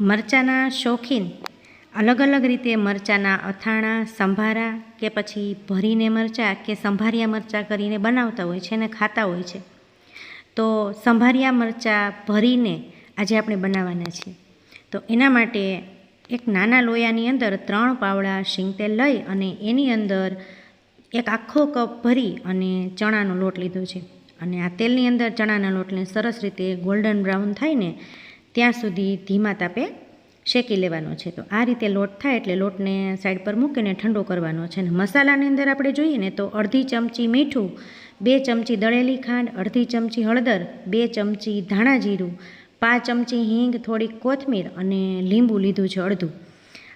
મરચાંના શોખીન. અલગ અલગ રીતે મરચાંના અથાણાં, સંભારા કે પછી ભરીને મરચાં કે સંભારિયા મરચાં કરીને બનાવતા હોય છે અને ખાતા હોય છે. તો સંભારિયા મરચાં ભરીને આજે આપણે બનાવવાના છીએ. તો એના માટે એક નાના લોયાની અંદર ત્રણ પાવડા શીંગતેલ લઈ અને એની અંદર એક આખો કપ ભરી અને ચણાનો લોટ લીધો છે. અને આ તેલની અંદર ચણાના લોટને સરસ રીતે ગોલ્ડન બ્રાઉન થાય ને ત્યાં સુધી ધીમા તાપે શેકી લેવાનો છે. તો આ રીતે લોટ થાય એટલે લોટને સાઈડ પર મૂકીને ઠંડો કરવાનો છે. અને મસાલાની અંદર આપણે જોઈએ ને તો અડધી ચમચી મીઠું, બે ચમચી દળેલી ખાંડ, અડધી ચમચી હળદર, બે ચમચી ધાણા જીરું, પાંચ ચમચી હિંગ, થોડીક કોથમીર અને લીંબુ લીધું છે અડધું.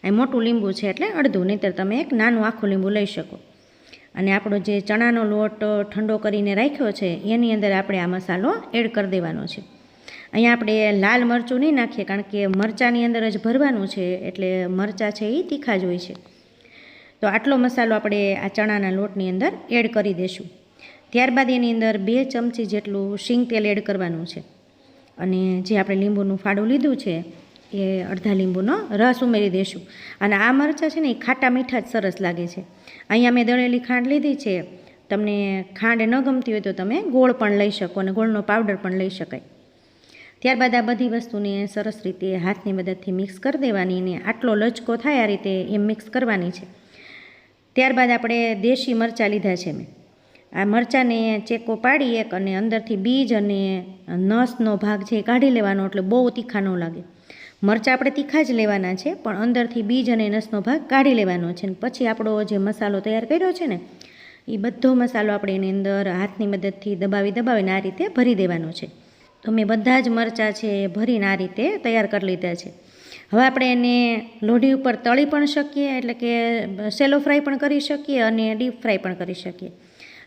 એ મોટું લીંબુ છે એટલે અડધું, નહીંતર તમે એક નાનું આખું લીંબુ લઈ શકો. અને આપણો જે ચણાનો લોટ ઠંડો કરીને રાખ્યો છે, એની અંદર આપણે આ મસાલો એડ કરી દેવાનો છે. અહીંયા આપણે લાલ મરચું નહીં નાખીએ, કારણ કે મરચાંની અંદર જ ભરવાનું છે, એટલે મરચાં છે એ તીખા જ હોય છે. તો આટલો મસાલો આપણે આ ચણાના લોટની અંદર એડ કરી દઈશું ત્યારબાદ એની અંદર બે ચમચી જેટલું શીંગ તેલ એડ કરવાનું છે. અને જે આપણે લીંબુનું ફાડું લીધું છે, એ અડધા લીંબુનો રસ ઉમેરી દઈશું અને આ મરચાં છે ને, એ ખાટા મીઠા જ સરસ લાગે છે. અહીંયા મેં દળેલી ખાંડ લીધી છે. તમને ખાંડ ન ગમતી હોય તો તમે ગોળ પણ લઈ શકો અને ગોળનો પાવડર પણ લઈ શકાય. ત્યારબાદ આ બધી વસ્તુને સરસ રીતે હાથની મદદથી મિક્સ કરી દેવાની અને આટલો લચકો થાય આ રીતે એમ મિક્સ કરવાની છે. ત્યારબાદ આપણે દેશી મરચાં લીધા છે મેં. આ મરચાંને ચેકો પાડી એક અને અંદરથી બીજ અને નસનો ભાગ છે એ કાઢી લેવાનો એટલે બહુ તીખા ન લાગે. મરચાં આપણે તીખા જ લેવાના છે, પણ અંદરથી બીજ અને નસનો ભાગ કાઢી લેવાનો છે ને પછી આપણો જે મસાલો તૈયાર કર્યો છે ને, એ બધો મસાલો આપણે એની અંદર હાથની મદદથી દબાવી દબાવીને આ રીતે ભરી દેવાનો છે. તો મેં બધા જ મરચાં છે એ ભરીને આ રીતે તૈયાર કરી લીધા છે. હવે આપણે એને લોઢી ઉપર તળી પણ શકીએ, એટલે કે સેલો ફ્રાય પણ કરી શકીએ અને ડીપ ફ્રાય પણ કરી શકીએ.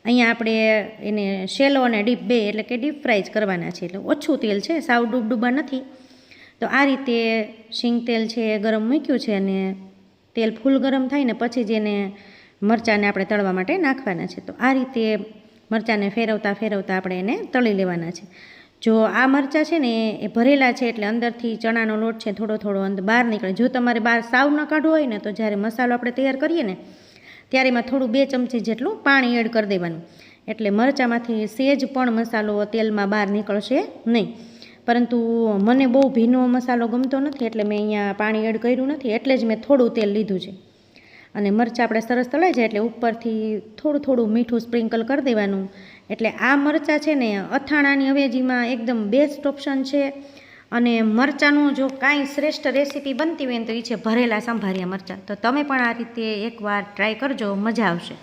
અહીંયા આપણે એને શેલો અને ડીપ બે, એટલે કે ડીપ ફ્રાય જ કરવાના છે. એટલે ઓછું તેલ છે, સાવ ડૂબડૂબા નથી. તો આ રીતે સિંગ તેલ છે એ ગરમ મૂક્યું છે અને તેલ ફૂલ ગરમ થાય ને પછી જ એને મરચાંને આપણે તળવા માટે નાખવાના છે. તો આ રીતે મરચાંને ફેરવતા ફેરવતા આપણે એને તળી લેવાના છે. જો આ મરચાં છે ને એ ભરેલા છે એટલે અંદરથી ચણાનો લોટ છે થોડો થોડો અંદર બહાર નીકળે. જો તમારે બહાર સાવ ન કાઢવો હોય ને તો જ્યારે મસાલો આપણે તૈયાર કરીએ ને ત્યારે એમાં થોડું બે ચમચી જેટલું પાણી એડ કરી દેવાનું. એટલે મરચાંમાંથી સેજ પણ મસાલો તેલમાં બહાર નીકળશે નહીં. પરંતુ મને બહુ ભીનો મસાલો ગમતો નથી એટલે મેં અહીંયા પાણી એડ કર્યું નથી. એટલે જ મેં થોડું તેલ લીધું છે. અને મરચાં આપણે સરસ તળાઈ જાય એટલે ઉપરથી થોડું થોડું મીઠું સ્પ્રિંકલ કરી દેવાનું. એટલે આ મરચાં છે ને અથાણાની અવેજીમાં એકદમ બેસ્ટ ઓપ્શન છે. અને મરચાંનું જો કાંઈ શ્રેષ્ઠ રેસીપી બનતી હોય ને તો એ છે ભરેલા સંભારિયા મરચાં. તો તમે પણ આ રીતે એકવાર ટ્રાય કરજો, મજા આવશે.